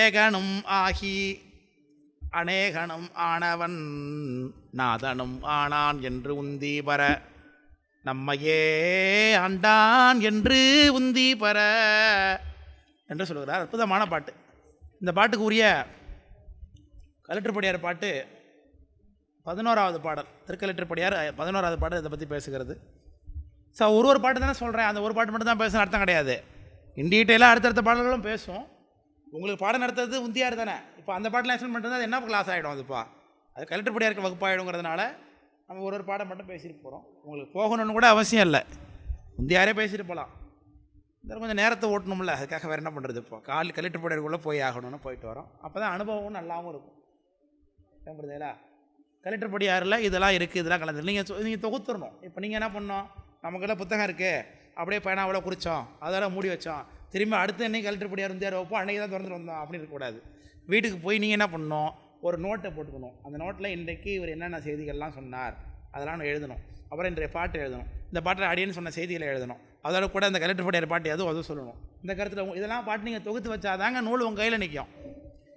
ஏகனும் ஆகி அநேகனும் ஆனவன் நாதனும் ஆனான் என்று உந்தி பர. நம்மையே ஆண்டான் என்று உந்தி பர. என்று சொல்கிறார் அற்புதமான பாட்டு. இந்த பாட்டுக்கு உரிய கலெக்டர்படியார் பாட்டு பதினோராவது பாடல். திருக்கலெக்டர்படியார் பதினோராவது பாடல் இதை பற்றி பேசுகிறது. ஸோ ஒரு ஒரு பாட்டு தானே சொல்கிறேன் அந்த ஒரு பாட்டு மட்டும் தான் பேசணும் அர்த்தம் கிடையாது. இன் டீட்டெயிலாக அடுத்தடுத்த பாடல்களும் பேசும் உங்களுக்கு பாடம் நடத்துறது உந்தியார் தானே? இப்போ அந்த பாட்டில் எக்ஸ்பிளைன் பண்ணுறது அது என்ன கிளாஸ் ஆகிடும் அதுப்பா அது கலெக்டர் இருக்க வகுப்பாயிடுங்கிறதுனால நம்ம ஒரு ஒரு பாடம் மட்டும் பேசிட்டு போகிறோம் உங்களுக்கு போகணும்னு கூட அவசியம் இல்லை. உந்தியாரே பேசிட்டு போகலாம் இந்த கொஞ்சம் நேரத்தை ஓட்டணும்ல அதுக்காக வேறு என்ன பண்ணுறது இப்போ? கால் கலெக்டர் படியாருக்குள்ளே போய் ஆகணும்னு போயிட்டு வரோம். அப்போ தான் அனுபவமும் நல்லாவும் இருக்கும். என்ன புரியுதுங்களா கலெக்டர் படியாரில் இதெல்லாம் இருக்குது இதெல்லாம் கலந்து. நீங்கள் நீங்கள் தொகுத்துடணும் இப்போ நீங்கள் என்ன பண்ணோம் நமக்கெல்லாம் புத்தகம் இருக்குது அப்படியே பேனாவில் குறித்தோம் அதெல்லாம் மூடி வச்சோம். திரும்ப அடுத்து என்னைக்கு கலெக்டர் படியார் வந்து வைப்போம் அன்றைக்கி தான் திறந்துட்டு வந்தோம். அப்படி இருக்கக்கூடாது. வீட்டுக்கு போய் நீங்கள் என்ன பண்ணணும்? ஒரு நோட்டை போட்டுக்கணும். அந்த நோட்டில் இன்றைக்கு இவர் என்னென்ன செய்திகள்லாம் சொன்னார் அதெல்லாம் எழுதணும். அப்புறம் இன்றைய பாட்டு எழுதணும். இந்த பாட்டில் அடியன்னு சொன்ன செய்திகளை எழுதணும். அதோட கூட அந்த கலெக்டர் படியார் பாட்டு எதுவும் அதுவும் சொல்லணும். இந்த கருத்தில் இதெல்லாம் பாட்டு நீங்கள் தொகுத்து வச்சாதாங்க நூல் உங்கள் கையில் நிற்கும்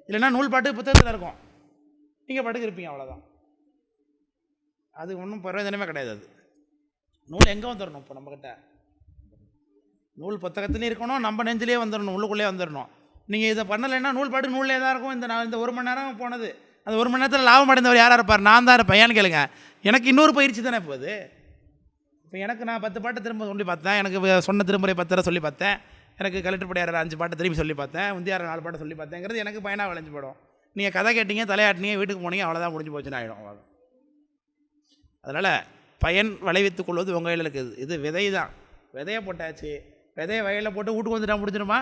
இல்லைன்னா நூல் பாட்டு புத்தகத்தில் இருக்கும். நீங்கள் பாட்டுக்கு இருப்பீங்க அவ்வளோதான் அது ஒன்றும் பிரயோஜனமே கிடையாது அது. நூல் எங்கே வந்துடணும் இப்போ நம்மக்கிட்ட நூல் புத்தகத்துலேயும் இருக்கணும் நம்ம நெஞ்சிலே வந்துடணும் உள்ளுக்குள்ளே வந்துடணும் நீங்கள் இதை பண்ணலைன்னா நூல் பாட்டு நூலே தான் இருக்கும். இந்த நான் இந்த ஒரு மணி நேரம் போனது. அந்த ஒரு மணி நேரத்தில் லாபம் அடைந்தவர் யாராக இருப்பார்? நான் தான் இருப்பேன். ஏன்னு கேளுங்க. எனக்கு இன்னொரு பயிற்சி தானே போகுது இப்போ எனக்கு நான் பத்து பாட்டை திரும்ப சொல்லி பார்த்தேன். எனக்கு சொன்ன திருமுறை பத்தரை சொல்லி பார்த்தேன். எனக்கு கலெக்டர் படியார் அஞ்சு பாட்டை திரும்பி சொல்லி பார்த்தேன். உந்தியார் நாலு பாட்டை சொல்லி பார்த்தேங்கிறது எனக்கு பயனாக விளைஞ்சு போடும். நீங்கள் கதை கேட்டீங்க தலையாட்டினீங்க வீட்டுக்கு போனீங்க அவ்வளோதான் முடிஞ்சு போச்சுன்னு ஆகிடும் அதனால் பயன் விளைவித்துக் கொள்வது உங்கள் கையில் இருக்குது. இது விதை தான் விதையை போட்டாச்சு. விதைய வயலில் போட்டு வீட்டுக்கு வந்துட்டா முடிஞ்சிடுமா?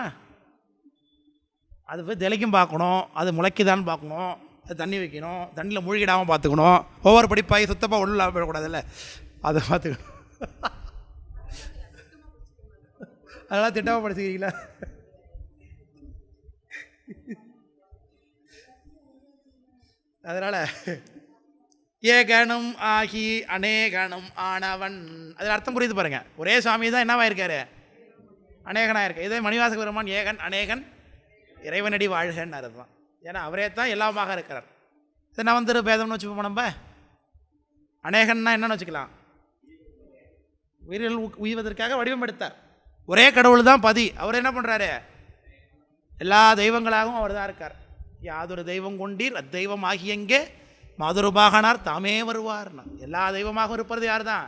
அது போய் திளைக்கும் பார்க்கணும். அது முளைக்குதான்னு பார்க்கணும். அது தண்ணி வைக்கணும். தண்ணியில் மூழ்கிடாமல் பார்த்துக்கணும். ஒவ்வொரு படிப்பாகி சுத்தமாக உள்ள போயிடக்கூடாதுல்ல அதை பார்த்துக்கணும். அதெல்லாம் திட்டமாக படிச்சுக்கிறீங்களா அதனால் ஏகனும் ஆகி அநேகனும் ஆனவன். அதில் அர்த்தம் புரியுது பாருங்கள் ஒரே சுவாமி தான் என்னவாயிருக்காரு அநேகனாக இருக்கு. இதே மணிவாசக பெருமான் ஏகன் அநேகன் இறைவனடி வாழ்கன்னு அர்த்தம். ஏன்னா அவரே தான் எல்லாமாக இருக்கிறார். இது நான் வந்து பேதம்னு வச்சுப்போம் நம்ம? அநேகன்னா என்னன்னு வச்சுக்கலாம். உயிர்கள் உய்வதற்காக வடிவம் எடுத்தார் ஒரே கடவுள் தான் பதி. அவர் என்ன பண்ணுறாரு எல்லா தெய்வங்களாகவும் அவர் தான் இருக்கார். யாதொரு தெய்வம் கொண்டீர் அத்தெய்வம் ஆகியங்கே மாதுருபாகனார் தாமே வருவார்னா. எல்லா தெய்வமாகவும் இருப்பது யார் தான்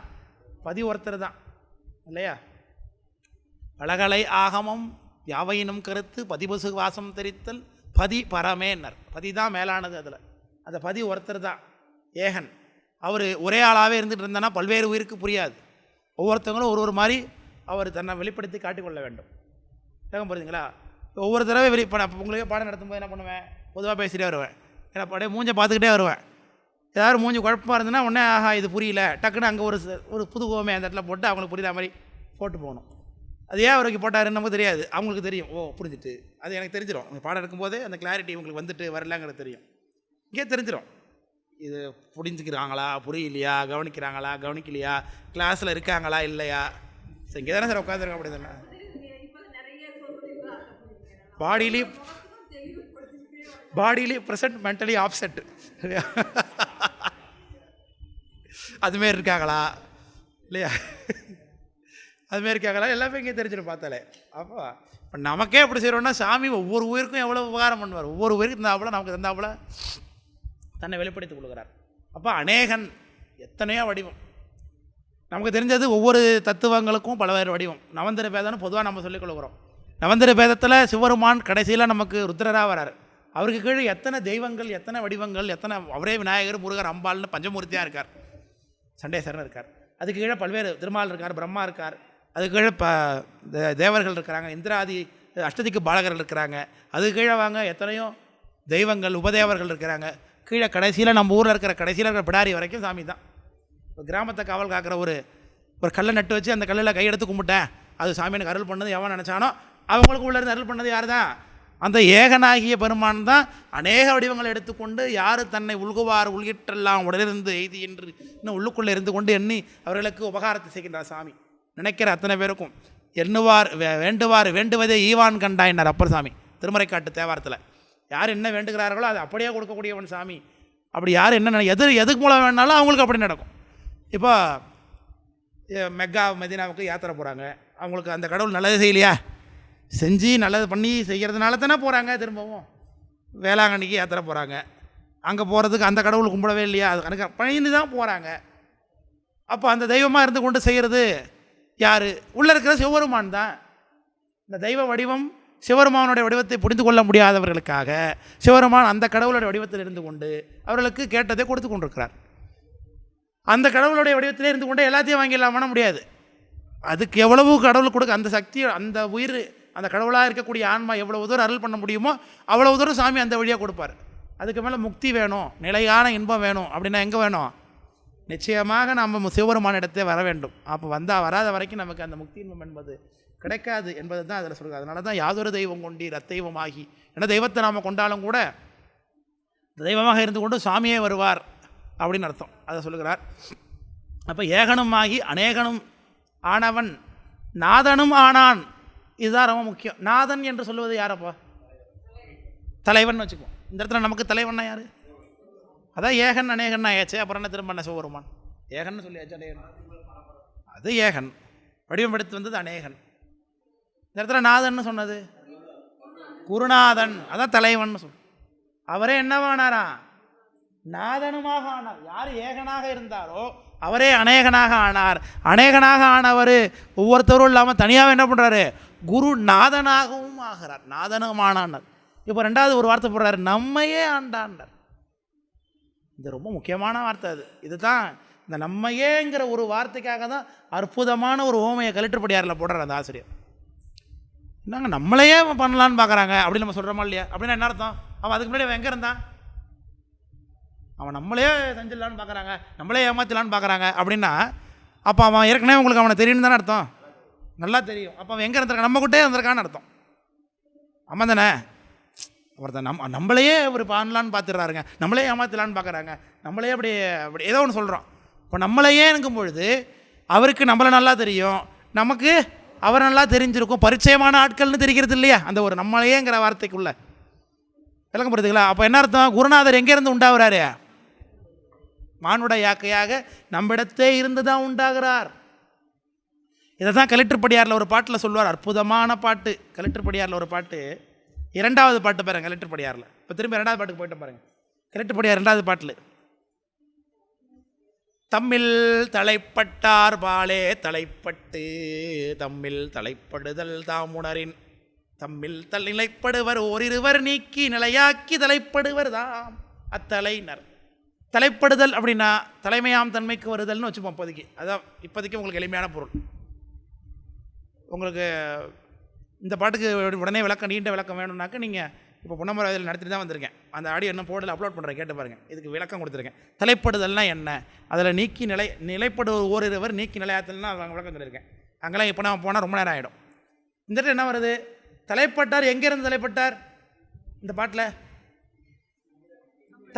பதி ஒருத்தர் தான் இல்லையா? பழகலை ஆகமம் யாவையினும் கருத்து பதிபசு வாசம் தெரித்தல் பதி பரமேன்னர். பதி தான் மேலானது அதில். அந்த பதி ஒருத்தர் தான் ஏகன். அவர் ஒரே ஆளாகவே இருந்துகிட்டு இருந்தானா பல்வேறு உயிருக்கு புரியாது. ஒவ்வொருத்தவங்களும் ஒரு ஒரு மாதிரி அவர் தன்னை வெளிப்படுத்தி காட்டிக்கொள்ள வேண்டும். கேட்க புரியுதுங்களா ஒவ்வொரு தடவை வெளி இப்போ நான் பாடம் நடத்தும்போது என்ன பண்ணுவேன்? பொதுவாக பேசிகிட்டே வருவேன். ஏன்னா அப்படியே மூஞ்சை பார்த்துக்கிட்டே வருவேன். ஏதாவது மூஞ்சி குழப்பமாக இருந்ததுன்னா உடனே ஆஹா இது புரியல. டக்குன்னு அங்கே ஒரு ஒரு புது கோமே அந்த இடத்துல போட்டு அவங்களுக்கு புரியாத மாதிரி போட்டு போகணும். அது ஏன் அவருக்கு போட்டாருன்னு நமக்கு தெரியாது. அவங்களுக்கு தெரியும். ஓ புரிஞ்சுட்டு. அது எனக்கு தெரிஞ்சிடும் அந்த பாடம் எடுக்கும்போதே அந்த கிளாரிட்டி உங்களுக்கு வந்துட்டு வரலங்கிறது தெரியும். இங்கே தெரிஞ்சிடும் இது புரிஞ்சுக்கிறாங்களா? புரியலையா? கவனிக்கிறாங்களா? கவனிக்கலையா? கிளாஸில் இருக்காங்களா? இல்லையா? சரி இங்கே தானே சார் உட்காந்துருக்க அப்படி தானே? பாடியிலே பாடியிலே ப்ரெசன்ட் மென்டலி ஆப்செட் அதுமாரி இருக்காங்களா? இல்லையா? அதுமாரி இருக்காங்களா எல்லாமே இங்கே தெரிஞ்சிடும் பார்த்தாலே. அப்போ இப்போ நமக்கே எப்படி செய்கிறோம்னா சாமி ஒவ்வொரு உயிருக்கும் எவ்வளோ உபகாரம் பண்ணுவார். ஒவ்வொரு உயிருக்கு தந்தாப்புல நமக்கு தந்தாப்புல தன்னை வெளிப்படுத்திக் கொடுக்குறார் அப்போ அநேகன் எத்தனையோ வடிவம். நமக்கு தெரிஞ்சது ஒவ்வொரு தத்துவங்களுக்கும் பலவேறு வடிவம். நவந்திர பேதம்னு பொதுவாக நம்ம சொல்லிக் கொள்கிறோம். நவந்திர பேதத்தில் சிவருமான் கடைசியில் நமக்கு ருத்ரராக வரார். அவருக்கு கீழே எத்தனை தெய்வங்கள் எத்தனை வடிவங்கள் எத்தனை அவரே விநாயகர் முருகர் அம்பாள்னு பஞ்சமூர்த்தியாக இருக்கார். சண்டேஸ்வரன் இருக்கார். அதுக்கு கீழே பல்வேறு திருமால் இருக்கார் பிரம்மா இருக்கார். அதுக்கு கீழே ப தேவர்கள் இருக்கிறாங்க இந்திராதி அஷ்டதிக்கு பாலகர்கள் இருக்கிறாங்க. அதுக்கு கீழே வாங்க எத்தனையோ தெய்வங்கள் உபதேவர்கள் இருக்கிறாங்க. கீழே கடைசியில் நம்ம ஊரில் இருக்கிற கடைசியில் இருக்கிற பிடாரி வரைக்கும் சாமி தான். ஒரு கிராமத்தை காவல் காக்கிற ஒரு ஒரு கல்லை நட்டு வச்சு அந்த கல்லில் கையெடுத்து கும்பிட்டேன். அது சாமி எனக்கு அருள் பண்ணது எவன் நினச்சானோ அவங்களுக்கு உள்ளேருந்து அருள் பண்ணது யார் தான்? அந்த ஏகனாகிய பெருமான் தான் அநேக வடிவங்களை எடுத்துக்கொண்டு யார் தன்னை உள்குவார் உள்கிட்டெல்லாம் உடலிருந்து எய்தி என்று இன்னும் உள்ளுக்குள்ளே இருந்து கொண்டு எண்ணி அவர்களுக்கு உபகாரத்தை செய்கின்றார் சாமி. நினைக்கிற அத்தனை பேருக்கும் எண்ணுவார் வே- வேண்டுவார் வேண்டுவதே ஈவான் கண்டாயினார் அப்பர் சாமி திருமறைக்காட்டு தேவாரத்தில். யார் என்ன வேண்டுகிறார்களோ அதை அப்படியே கொடுக்கக்கூடியவன் சாமி. அப்படி யார் என்ன நினை- எது எதுக்கு மூலம் வேணாலும் அவங்களுக்கு அப்படி நடக்கும். இப்போ மெக்கா மதினாவுக்கு யாத்திரை போகிறாங்க அவங்களுக்கு அந்த கடவுள் நல்லது செய்யலையா? செஞ்சு நல்லது பண்ணி செய்கிறதுனால தானே போகிறாங்க திரும்பவும். வேளாங்கண்ணிக்கு யாத்திரை போகிறாங்க அங்கே போகிறதுக்கு அந்த கடவுள் கும்பிடவே இல்லையா? அது கணக்கு. பணிந்து தான் போகிறாங்க அப்போ அந்த தெய்வமாக இருந்து கொண்டு செய்கிறது யார்? உள்ளே இருக்கிற சிவபெருமான் தான். இந்த தெய்வ வடிவம் சிவபெருமானுடைய வடிவத்தை புரிந்து கொள்ள முடியாதவர்களுக்காக சிவபெருமான் அந்த கடவுளுடைய வடிவத்தில் இருந்து கொண்டு அவர்களுக்கு கேட்டதை கொடுத்து கொண்டிருக்கிறார். அந்த கடவுளுடைய வடிவத்திலே இருந்து கொண்டு எல்லாத்தையும் வாங்கிடலாமான பண்ண முடியாது. அதுக்கு எவ்வளவு கடவுள் கொடுக்க அந்த சக்தி அந்த உயிர் அந்த கடவுளாக இருக்கக்கூடிய ஆன்மா எவ்வளவு தூரம் அருள் பண்ண முடியுமோ அவ்வளவு தூரம் சாமி அந்த வழியாக கொடுப்பார். அதுக்கு மேலே முக்தி வேணும் நிலையான இன்பம் வேணும். அப்படின்னா எங்கே வேணும்? நிச்சயமாக நாம் சிவபெருமான இடத்தே வர வேண்டும். அப்போ வந்தால் வராத வரைக்கும் நமக்கு அந்த முக்தி இன்பம் என்பது கிடைக்காது என்பது தான் அதில் சொல்கிறது அதனால தான் யாதொரு தெய்வம் கொண்டீர் அத்தெய்வமாகி ஏன்னா தெய்வத்தை நாம் கொண்டாலும் கூட தெய்வமாக இருந்து கொண்டு சாமியே வருவார் அப்படின்னு அர்த்தம். அதை சொல்லுகிறார். அப்போ ஏகனும் ஆகி அநேகனும் ஆனவன் நாதனும் ஆனான். இதுதான் ரொம்ப முக்கியம். நாதன் என்று சொல்லுவது யாரப்பா தலைவன் வச்சுக்குவோம். இந்த இடத்துல நமக்கு தலைவன்னா யார்? அதான் ஏகன் அநேகன் ஆயாச்சு. அப்புறம் என்ன திரும்ப என்ன சிவபெருமான் ஏகன்னு சொல்லியாச்சு அநேகன். அது ஏகன். வடிவம் எடுத்து வந்தது அநேகன். இந்த இடத்துல நாதன்னு சொன்னது. குருநாதன். அதான் தலைவன் சொல். அவரே என்னவானாரா? நாதனுமாக ஆனார். யார் ஏகனாக இருந்தாரோ அவரே அநேகனாக ஆனார். அநேகனாக ஆனவர் ஒவ்வொருத்தரும் இல்லாமல் தனியாக என்ன பண்ணுறாரு குரு நாதனாகவும் ஆகிறார். நாதனும் ஆனார் இப்போ ரெண்டாவது ஒரு வார்த்தை போடுறாரு. நம்மையே ஆண்டாண்டார் இது ரொம்ப முக்கியமான வார்த்தை அது. இதுதான் இந்த நம்மையேங்கிற ஒரு வார்த்தைக்காக தான் அற்புதமான ஒரு ஓமையை கலெக்டர்படியாரில் போடுறார் அந்த ஆசிரியர். என்னங்க நம்மளையே பண்ணலான்னு பார்க்குறாங்க அப்படின்னு நம்ம சொல்கிறோமா இல்லையா? அப்படின்னா என்ன அர்த்தம்? அவன் அதுக்கு முன்னாடி அவன் எங்கே இருந்தான்? அவன் நம்மளே செஞ்சிடலான்னு பார்க்குறாங்க நம்மளே ஏமாற்றலான்னு பார்க்குறாங்க அப்படின்னா அப்போ அவன் ஏற்கனவே உங்களுக்கு அவனை தெரியும் தானே அர்த்தம்? நல்லா தெரியும். அப்போ அவன் எங்கே இருந்திருக்கான்? நம்ம கிட்டே இருந்திருக்கான்னு அர்த்தம். ஆமாம் தானே? ஒருத்தன் நம்ம நம்மளையே அவர் பண்ணலான்னு பார்த்துடுறாருங்க. நம்மளே ஏமாற்றலான்னு பார்க்குறாங்க. நம்மளே அப்படி அப்படி ஏதோ ஒன்று சொல்கிறோம் இப்போ நம்மளையே இருக்கும் பொழுது அவருக்கு நம்மளை நல்லா தெரியும். நமக்கு அவர் நல்லா தெரிஞ்சிருக்கும். பரிச்சயமான ஆட்கள்னு தெரிகிறது இல்லையா? அந்த ஒரு நம்மளையேங்கிற வார்த்தைக்குள்ள. விளக்கம் அப்போ என்ன அர்த்தம்? குருநாதர் எங்கேருந்து உண்டாகிறாரு? மானுட யாக்கையாக நம்மிடத்தே இருந்து தான் உண்டாகிறார். இதை தான் கலெக்டர் படியாரில் ஒரு பாட்டில் சொல்லுவார். அற்புதமான பாட்டு. கலெக்டர் படியாரில் ஒரு பாட்டு. இரண்டாவது பாட்டு பாருங்க கலெக்டர் படியாரில் இப்போ திரும்பி ரெண்டாவது பாட்டுக்கு போயிட்டு பாருங்க. கலெக்டர் படியார் ரெண்டாவது பாட்டில். தம்மில் தலைப்பட்டார் பாலே தலைப்பட்டு தம்மில் தலைப்படுதல் தாமுணரின் தம்மில் தல் நிலைப்படுவர் ஓரிருவர் நீக்கி நிலையாக்கி தலைப்படுவர் தாம். அத்தலைனர் தலைப்படுதல் அப்படின்னா தலைமையாம் தன்மைக்கு வருதல்னு வச்சுப்போம் இப்போதைக்கு. அதான் இப்போதைக்கு உங்களுக்கு எளிமையான பொருள். உங்களுக்கு இந்த பாட்டுக்கு உடனே விளக்கம் நீண்ட விளக்கம் வேணும்னாக்க நீங்கள் இப்போ பொன்னமர இதில் நடத்திட்டு தான் வந்திருக்கேன். அந்த ஆடியோ இன்னும் போடல அப்லோட் பண்ணுறேன் கேட்டு பாருங்கள் இதுக்கு விளக்கம் கொடுத்துருக்கேன். தலைப்படுதல்னால் என்ன? அதில் நீக்கி நிலை நிலைப்படு ஓரிருவர் நீக்கி நிலையாத்தல்னா அவங்க விளக்கம் சொல்லியிருக்கேன். அங்கெல்லாம் இப்போ நான் போனால் ரொம்ப நேரம் ஆகிடும் இந்த இடத்துல என்ன வருது? தலைப்பட்டார் எங்கேருந்து தலைப்பட்டார்? இந்த பாட்டில்.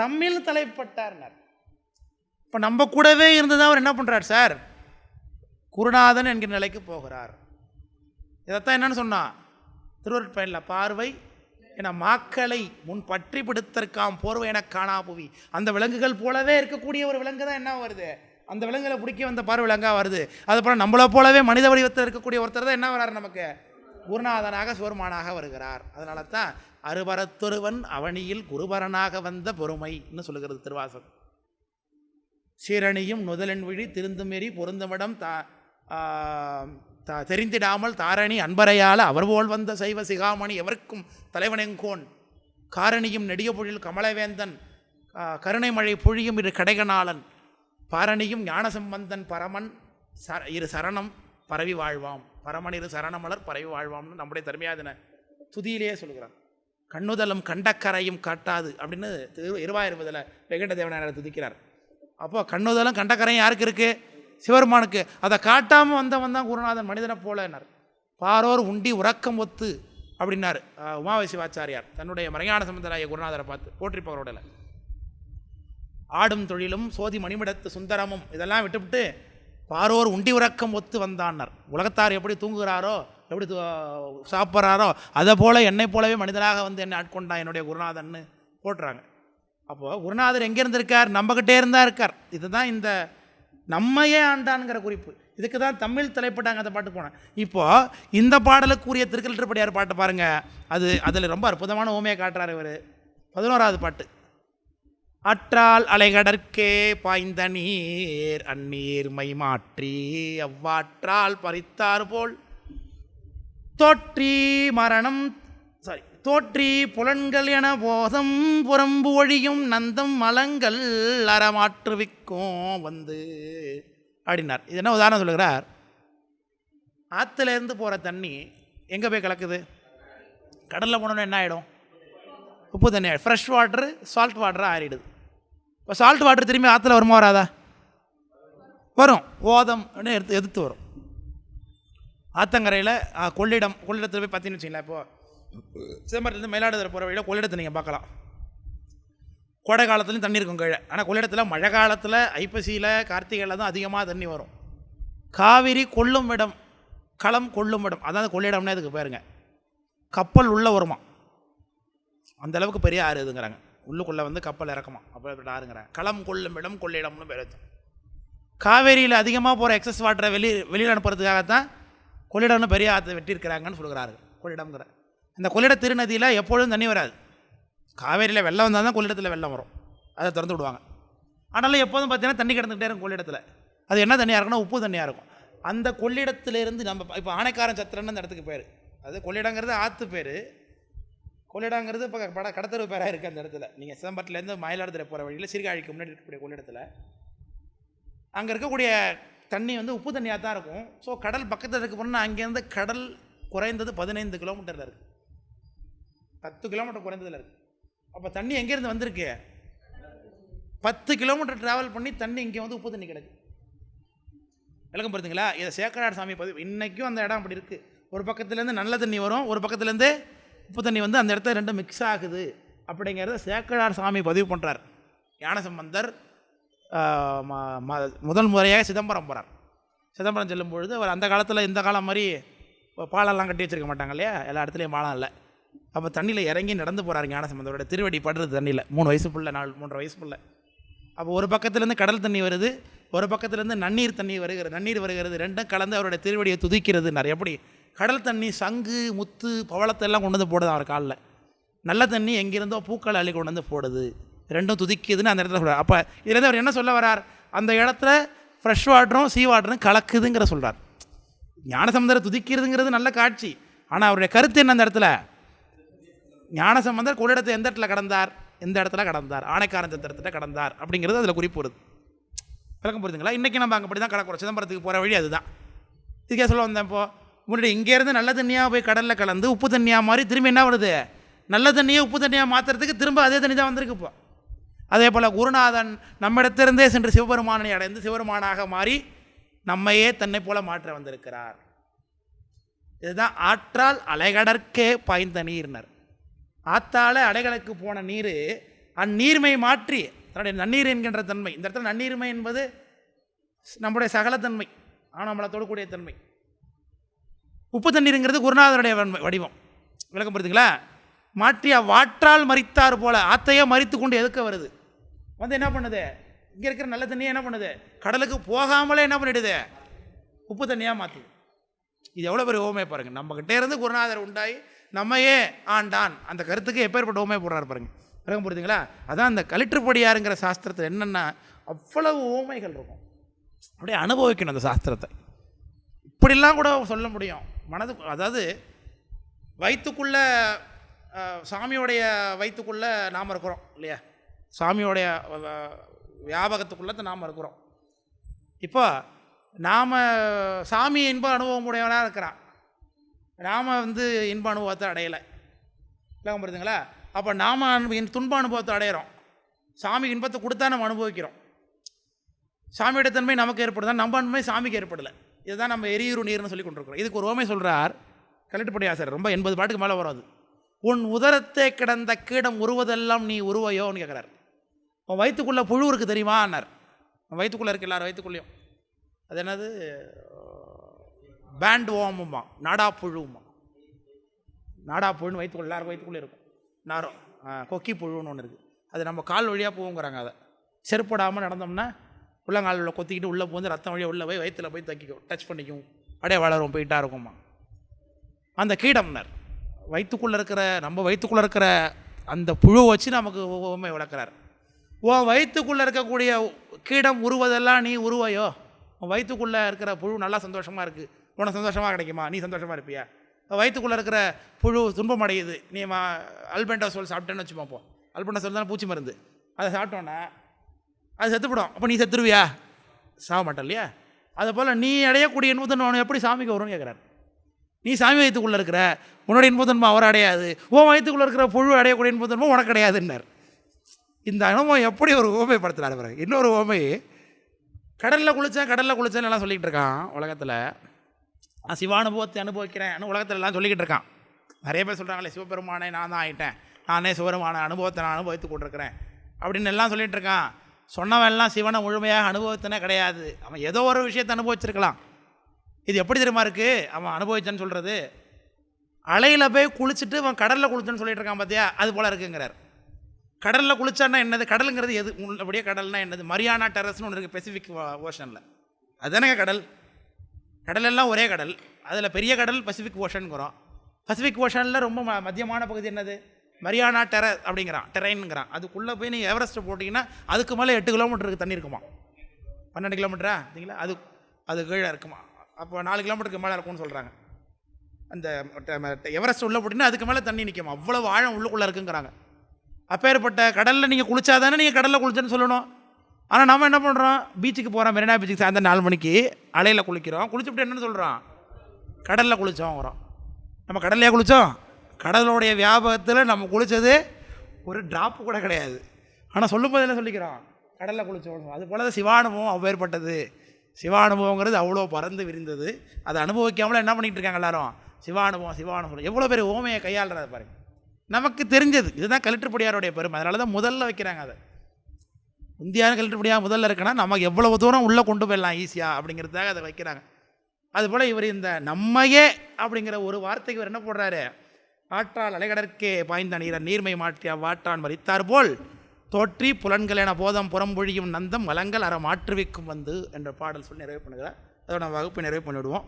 தமிழ் தலைப்பட்டார்னார். இப்போ நம்ம கூடவே இருந்து தான் அவர் என்ன பண்ணுறார் சார்? குருநாதன் என்கிற நிலைக்கு போகிறார். இதைத்தான் என்னன்னு சொன்னான் திருவருட்பயனில் பார்வை என மாக்களை முன் பற்றி பிடித்திருக்காம் போர்வை என காணா புவி. அந்த விலங்குகள் போலவே இருக்கக்கூடிய ஒரு விலங்கு தான் என்ன வருது? அந்த விலங்குகளை பிடிக்க வந்த பார்வை விலங்காக வருது. அதுக்கப்புறம் நம்மளை போலவே மனித வடிவத்தில் இருக்கக்கூடிய ஒருத்தர் தான் என்ன வராரு நமக்கு? குருநாதனாக சிவருமானாக வருகிறார். அதனால தான் அறுபரத்தொருவன் அவனியில் குருபரனாக வந்த பொறுமைன்னு சொல்லுகிறது திருவாசகம். சீரணியும் நுதலன் விழி திருந்துமெறி பொருந்தமிடம் தா தெரிந்திடாமல் தாரணி அன்பரையால் அவர் போல் வந்த சைவ சிகாமணி எவர்க்கும் தலைவனெங்கோன்? காரணியும் நெடிய பொழில் கமலவேந்தன் கருணைமழை கருணை மழை பொழியும் இரு கடைகனாளன் பாரணியும் ஞானசம்பந்தன் பரமன் ச இரு சரணம் பரவி வாழ்வாம். பரமன் இரு சரணமலர் பரவி வாழ்வாம்னு நம்முடைய தருமையாதின துதியிலேயே சொல்கிறார். கண்ணுதலும் கண்டக்கரையும் காட்டாது அப்படின்னு திரு இருவாயிருப்பதில் வெங்கட தேவனார் துதிக்கிறார். அப்போ கண்ணுதலும் கண்டக்கரையும் யாருக்கு இருக்குது சிவருமானுக்கு அதை காட்டாமல் வந்தவன் தான் குருநாதன் மனிதனை போலன்னார் பாரோர் உண்டி உறக்கம் ஒத்து அப்படின்னார். உமாவை சிவாச்சாரியார் தன்னுடைய மறையான சம்பந்தராய குருநாதரை பார்த்து போற்றி ஆடும் தொழிலும் சோதி மணிமிடத்து சுந்தரமும் இதெல்லாம் விட்டுவிட்டு பாரோர் உண்டி உறக்கம் ஒத்து வந்தான்னார். உலகத்தார் எப்படி தூங்குகிறாரோ எப்படி சாப்பிட்றாரோ அதை போல் என்னை போலவே மனிதனாக வந்து என்னை ஆட்கொண்டான் என்னுடைய குருநாதன்னு போட்டுறாங்க. அப்போது குருநாதர் எங்கே இருந்திருக்கார் நம்மக்கிட்டே இருந்தால் இருக்கார். இதுதான் இந்த நம்மையே ஆண்டான்ங்கிற குறிப்பு. இதுக்கு தான் தமிழ் தலைப்பட்டாங்க அந்த பாட்டு போனேன். இப்போது இந்த பாடலுக்குரிய திருக்கல்றப்படியார் பாட்டை பாருங்கள் அது அதில் ரொம்ப அற்புதமான ஓமையை காட்டுறாரு இவர். பதினோராவது பாட்டு. அற்றால் அலைகடற்கே பாய்ந்த நீர் அந்நீர் மை மாற்றி அவ்வாற்றால் பறித்தார் போல். தோற்றி மரணம் தோற்றி புலன்கள் என போதம் புறம்பு ஒழியும் நந்தம் மலங்கள் அறமாற்றுவிக்கும் வந்து அப்படின்னார். இது என்ன உதாரணம் சொல்லுகிறார்? ஆற்றுலேருந்து போகிற தண்ணி எங்கே போய் கலக்குது? கடலில் போனோன்னு என்ன ஆகிடும் உப்பு தண்ணி ஆகிடும் ஃப்ரெஷ் வாட்டரு சால்ட் வாட்டராக ஆறிடுது. இப்போ சால்ட் வாட்டர் திரும்பி ஆற்றுல வருமா வராதா? வரும். ஓதம் அப்படின்னு எடுத்து எதிர்த்து வரும். ஆத்தங்கரையில் ஆ, கொள்ளிடம் கொள்ளிடத்தில் போய் பார்த்தீங்கன்னு வச்சுங்களேன் இப்போது சிதம்பரத்துலேருந்து மயிலாடுதுறை போகிற வழியில் கொள்ளிடத்தை நீங்கள் பார்க்கலாம். கோடை காலத்துலையும் தண்ணி இருக்கும் கீழே. ஆனால் கொள்ளிடத்தில் மழை காலத்தில் ஐப்பசியில் கார்த்திகையில் தான் அதிகமாக தண்ணி வரும். காவிரி கொள்ளும் இடம் களம் கொள்ளும் இடம். அதாவது கொள்ளிடம்னே அதுக்கு பேருங்க. கப்பல் உள்ளே வருமா? அந்த அளவுக்கு பெரிய ஆறு இதுங்கிறாங்க. உள்ளுக்குள்ளே வந்து கப்பல் இறக்குமா? அப்போ ஆறுங்கிறாங்க. களம் கொள்ளும் இடம் கொள்ளிடம்னு பேர் காவேரியில் அதிகமாக போகிற எக்ஸஸ் வாட்டரை வெளி வெளியில் அனுப்புறதுக்காகத்தான் கொள்ளிடம்னு பெரிய ஆற்றை வெட்டியிருக்கிறாங்கன்னு சொல்கிறாரு கொள்ளிடம்ங்கிற இந்த கொள்ளிட திருநதியில் எப்பொழுதும் தண்ணி வராது. காவேரியில் வெள்ளம் வந்தால் தான் கொள்ளிடத்தில் வெள்ளம் வரும். அதை திறந்து விடுவாங்க. ஆனாலும் எப்போதும் பார்த்தீங்கன்னா தண்ணி கிடந்துக்கிட்டே இருக்கும் கொள்ளிடத்தில். அது என்ன தண்ணியாக இருக்குன்னா உப்பு தண்ணியாக இருக்கும். அந்த கொள்ளிடத்திலேருந்து நம்ம இப்போ ஆனைக்காரன் சத்திரன்னு அந்த இடத்துக்கு பேர் அது கொள்ளிடங்கிறது ஆற்று பேர். கொள்ளிடங்கிறது இப்போ பட கடத்தரு பேராக இருக்குது அந்த இடத்துல. நீங்கள் சிதம்பரத்துலேருந்து மயிலாடுதுறை போகிற வழியில் சிறுகாழிக்கு முன்னாடி இருக்கக்கூடிய கொள்ளிடத்தில். அங்கே இருக்கக்கூடிய தண்ணி வந்து உப்பு தண்ணியாக தான் இருக்கும். ஸோ கடல் பக்கத்தில் இருக்க போனால் அங்கேருந்து கடல் குறைந்தது பதினைந்து கிலோமீட்டரில் இருக்குது பத்து கிலோமீட்டர் குறைந்ததில் இருக்குது அப்போ தண்ணி எங்கேருந்து வந்திருக்கு? பத்து கிலோமீட்டர் ட்ராவல் பண்ணி தண்ணி இங்கே வந்து உப்பு தண்ணி கிடக்கு. விளக்கம் புரியுதுங்களா இதை சேக்கரார் சாமி பதிவு இன்றைக்கும் அந்த இடம் அப்படி இருக்குது ஒரு பக்கத்துலேருந்து நல்ல தண்ணி வரும் ஒரு பக்கத்துலேருந்து உப்பு தண்ணி வந்து அந்த இடத்துல ரெண்டும் மிக்ஸ் ஆகுது. அப்படிங்கிறத சேக்கரார் சாமி பதிவு பண்ணுறார் ஞானசம்பந்தர் ம- முதல் முறையாக சிதம்பரம் போகிறார் சிதம்பரம் செல்லும் பொழுது அவர் அந்த காலத்தில் இந்த காலம் மாதிரி இப்போ பாலெல்லாம் கட்டி வச்சிருக்க மாட்டாங்க இல்லையா? எல்லா இடத்துலையும் பாலம் இல்லை. அப்போ தண்ணியில் இறங்கி நடந்து போகிறாரு ஞானசம்பந்தரோட திருவடி படுறது தண்ணியில். மூணு வயசு புள்ள நாலு மூன்றரை வயசு புள்ள அப்போ ஒரு பக்கத்துலேருந்து கடல் தண்ணி வருது ஒரு பக்கத்துலேருந்து நன்னீர் தண்ணி வருகிறது நன்னீர் வருகிறது ரெண்டும் கலந்து அவருடைய திருவடியை துதிக்கிறது நிறைய. எப்படி? கடல் தண்ணி சங்கு முத்து பவளத்தை எல்லாம் கொண்டு வந்து போடுது அவர் காலில். நல்ல தண்ணி எங்கேருந்தோ பூக்கள் அள்ளி கொண்டு வந்து போடுது. ரெண்டும் துதிக்குதுன்னு அந்த இடத்துல சொல்கிறார் அப்போ இதுலேருந்து அவர் என்ன சொல்ல வரார்? அந்த இடத்துல ஃப்ரெஷ் வாட்டரும் சீ வாட்டரும் கலக்குதுங்கிற சொல்கிறார் ஞானசம்பந்தரை துதிக்கிறதுங்கிறது நல்ல காட்சி. ஆனால் அவருடைய கருத்து என்ன அந்த இடத்துல? ஞானசம்பந்தர் கொள்ளிடத்தை எந்த இடத்துல கடந்தார்? எந்த இடத்துல கடந்தார்? ஆணைக்காரன் சத்திரத்திட்ட கடந்தார் அப்படிங்கிறது அதில் குறிப்பு வருது விளக்கம் புரியுதுங்களா இன்றைக்கி நம்ம அங்கே அப்படி தான் கடக்கிறோம் சிதம்பரத்துக்கு போகிற வழி அதுதான். இதுக்கே சொல்ல வந்தேன் இப்போது முன்னாடி இங்கேருந்து நல்ல தண்ணியாக போய் கடலில் கலந்து உப்பு தண்ணியாக மாறி திரும்பி என்ன வருது? நல்ல தண்ணியை உப்பு தண்ணியாக மாற்றுறதுக்கு திரும்ப அதே தண்ணி தான் வந்திருக்கு இப்போ. அதே போல் குருநாதன் நம்மிடத்திலிருந்தே சென்று சிவபெருமானை அடைந்து சிவபெருமானாக மாறி நம்மையே தன்னை போல மாற்ற வந்திருக்கிறார். இதுதான் ஆற்றால் அலைகடற்கே பாய்ந்த நீர்னர் ஆத்தால அலைகளுக்கு போன நீர் அந்நீர்மை மாற்றி தன்னுடைய நன்னீர் என்கின்ற தன்மை. இந்த இடத்துல நன்னீர்மை என்பது நம்முடைய சகலத்தன்மை ஆனமலத்தோடு கூடிய தன்மை. உப்பு தண்ணீருங்கிறது குருநாதருடைய வன்மை- வடிவம். விளக்கம் புரியுதுங்களா? மாற்றி அவ்வாற்றால் மறித்தார் போல ஆத்தையே மறித்து கொண்டு எதுக்க வருது? வந்து என்ன பண்ணுது? இங்கே இருக்கிற நல்ல தண்ணியை என்ன பண்ணுது? கடலுக்கு போகாமலே என்ன பண்ணிடுது? உப்பு தண்ணியாக மாற்றுது இது எவ்வளோ பெரிய ஓமை பாருங்கள் நம்மக்கிட்டே இருந்து குருநாதர் உண்டாகி நம்மையே ஆண்டான். அந்த கருத்துக்கு எப்பேற்பட்ட ஓமையை போடுறாரு பாருங்க. விளக்கம் புரியுதுங்களா? அதான் அந்த கலிற்றுப்படியாருங்கிற சாஸ்திரத்தில் என்னென்னா அவ்வளவு ஓமைகள் இருக்கும். அப்படியே அனுபவிக்கணும் அந்த சாஸ்திரத்தை. இப்படிலாம் கூட சொல்ல முடியும். மனது அதாவது வயிற்றுக்குள்ள சாமியோடைய வயிற்றுக்குள்ளே நாம் இருக்கிறோம் இல்லையா? சாமியோடைய வியாபகத்துக்குள்ளே நாம் இருக்கிறோம். இப்போ நாம் சாமி இன்பம் அனுபவம் உடையவனாக இருக்கிறான். நாம் வந்து இன்ப அனுபவத்தை அடையலை. விளக்கம் புரியுதுங்களா அப்போ நாம் என் துன்ப அனுபவத்தை அடையிறோம். சாமி இன்பத்தை கொடுத்தா நம்ம அனுபவிக்கிறோம். சாமியோட தன்மை நமக்கு ஏற்படுதா? நம்ம தன்மை சாமிக்கு ஏற்படலை. இதுதான் நம்ம எரியுறு நீர்னு சொல்லி கொண்டிருக்கிறோம். இதுக்கு ஒரு ஓமை சொல்கிறார் கலட்டுப்படி ஆசார் ரொம்ப எண்பது பாட்டுக்கு மேலே வரும் அது. உன் உதரத்தை கிடந்த கீடம் உருவதெல்லாம் நீ உருவையோன்னு கேட்குறாரு உன் வயிற்றுக்குள்ளே புழு இருக்குது தெரியுமான்னார் உன் வயிற்றுக்குள்ளே இருக்கு எல்லாரும் வயிற்றுக்குள்ளேயும் அது என்னது? பேண்ட் ஓமுமா நாடா புழுவுமா. நாடா புழுன்னு வயிற்றுக்குள்ள எல்லாருக்கும் வயிற்றுக்குள்ளே இருக்கும். நாரம் ஆ, கொக்கி புழுன்னு ஒன்று இருக்குது அது நம்ம கால் வழியாக போகுங்கிறாங்க அதை. செருப்படாமல் நடந்தோம்னா உள்ளங்காலில் கொத்திக்கிட்டு உள்ளே போந்து ரத்தம் வழியாக உள்ளே போய் வயிற்றில் போய் தக்கிக்கும் டச் பண்ணிக்கும். அப்படியே வளரும் போயிட்டா இருக்குமா அந்த கீடம்னர் வயிற்றுக்குள்ளே இருக்கிற நம்ம வயிற்றுக்குள்ளே இருக்கிற அந்த புழு வச்சு நமக்கு உண்மை விளக்குறார். உன் வயிற்றுக்குள்ளே இருக்கக்கூடிய கீடம் உருவதெல்லாம் நீ உருவையோ? உன் வயிற்றுக்குள்ளே இருக்கிற புழு நல்லா சந்தோஷமாக இருக்குது உனக்கு சந்தோஷமாக கிடைக்குமா? நீ சந்தோஷமாக இருப்பியா? வயிற்றுக்குள்ளே இருக்கிற புழு துன்பம் அடையுது. நீ மா அல்பெண்டாசோல் சாப்பிட்டேன்னு வச்சுப்போம் அல்பெண்டா அல்பெண்டாசோல் தானே பூச்சி மருந்து. அதை சாப்பிட்டோன்னே அது செத்துப்படும் அப்போ நீ செத்துருவியா? சாக மாட்டேன் இல்லையா? அதை போல் நீ அடையக்கூடிய இன்பத்தன்மை எப்படி சாமிக்கு வரும்னு கேட்குறாரு. நீ சாமி வயிற்றுக்குள்ளே இருக்கிற உன்னோட இன்பத்தன்மை அவர் அடையாது. உன் வயிற்றுக்குள்ளே இருக்கிற புழு அடையக்கூடிய இன்பத்தன்மை உனக்கு கிடையாதுன்னார் இந்த அனுபவம் எப்படி ஒரு ஓமைப்படுத்துகிறார் பிறகு இன்னொரு ஓமை கடலில் குளித்தேன் கடலில் குளித்தேன்னு எல்லாம் சொல்லிகிட்டு இருக்கான் உலகத்தில். நான் சிவானுபவத்தை அனுபவிக்கிறேன் உலகத்துல எல்லாம் சொல்லிக்கிட்டு இருக்கான். நிறைய பேர் சொல்கிறாங்களே சிவபெருமானே நான் தான் ஆகிட்டேன் நானே சிவபெருமான அனுபவத்தை நான் அனுபவித்து கொண்டிருக்கிறேன். அப்படின்னு எல்லாம் சொல்லிகிட்டு இருக்கான். சொன்னவன் எல்லாம் சிவனை முழுமையாக அனுபவத்தினே கிடையாது. அவன் ஏதோ ஒரு விஷயத்தை அனுபவிச்சிருக்கலாம். இது எப்படி தெரியுமா இருக்குது அவன் அனுபவிச்சான்னு சொல்கிறது அலையில் போய் குளிச்சுட்டு அவன் கடலில் குளிச்சுன்னு சொல்லிட்டு இருக்கான் பார்த்தியா அது போல் இருக்குங்கிறார். கடலில் குளிச்சான்னா என்னது? கடலுங்கிறது எது? உள்ள- அப்படியே கடல்னா என்னது? மரியானா டெரஸ்னு ஒன்று இருக்குது பெசிஃபிக் ஓஷனில் அதுதானங்க கடல்? கடலெல்லாம் ஒரே கடல். அதில் பெரிய கடல் பசிபிக் ஓஷனுங்கிறோம் பசிபிக் ஓஷனில் ரொம்ப ம மத்தியமான பகுதி என்னது? மரியானா டெர அப்படிங்கிறான். டெரைனுங்கிறான் அதுக்குள்ளே போய் நீங்கள் எவரெஸ்ட்டு போட்டிங்கன்னா அதுக்கு மேலே எட்டு கிலோமீட்டருக்கு தண்ணி இருக்குமா? பன்னெண்டு கிலோமீட்டரா சரிங்களா அது அது கீழே இருக்குமா? அப்போ நாலு கிலோமீட்டருக்கு மேலே இருக்கும்னு சொல்கிறாங்க அந்த ம- எவரெஸ்ட் உள்ளே போட்டிங்கன்னா அதுக்கு மேலே தண்ணி நிற்குமா அவ்வளோ ஆழம் உள்ளுக்குள்ளே இருக்குங்கிறாங்க. அப்பேற்பட்ட கடலில் நீங்கள் குளிச்சாதானே நீங்கள் கடலில் குளிச்சேன்னு சொல்லணும். ஆனால் நம்ம என்ன பண்ணுறோம் பீச்சுக்கு போகிறோம் மெரினா பீச்சுக்கு சாயந்தரம் நாலு மணிக்கு அலையில் குளிக்கிறோம். குளிச்சுட்டு என்னன்னு சொல்கிறோம் கடலில் குளித்தோங்கிறோம் நம்ம கடல்லையே குளித்தோம் கடலோடைய வியாபகத்தில் நம்ம குளித்தது ஒரு ட்ராப்பு கூட கிடையாது. ஆனால் சொல்லும் என்ன சொல்லிக்கிறோம்? கடலில் குளித்தோம் அது போல் தான் சிவானுபவம் அவ்வேற்பட்டது சிவானுபவங்கிறது அவ்வளோ பறந்து விரிந்தது. அதை அனுபவிக்காமல என்ன பண்ணிகிட்டு இருக்காங்க எல்லாரும்? சிவானுபவம் சிவானுபவம் எவ்வளோ பேர் ஓமையை கையாளுறது பாருங்கள் நமக்கு தெரிஞ்சது. இதுதான் கலெக்டர்படியாருடைய பெருமை. அதனால தான் முதல்ல வைக்கிறாங்க அதை. இந்தியான கலெக்டர்படியாக முதல்ல இருக்குன்னா நமக்கு எவ்வளவு தூரம் உள்ளே கொண்டு போயிடலாம் ஈஸியாக அப்படிங்கிறதுக்காக அதை வைக்கிறாங்க. அதுபோல் இவர் இந்த நம்மையே அப்படிங்கிற ஒரு வார்த்தைக்கு இவர் என்ன போடுறாரு? ஆற்றால் அலைகடற்கே பாய்ந்த நீர நீர்மை மாற்றிய வாட்டான் மறித்தார் போல் தோற்றி புலன்கள் என போதம் புறம்பொழியும் நந்தம் வளங்கள் அற மாற்றுவிக்கும் வந்து என்ற பாடல் சொல்லி நிறைவு பண்ணுகிறார். அதோட வகுப்பை நிறைவு பண்ணிவிடுவோம்.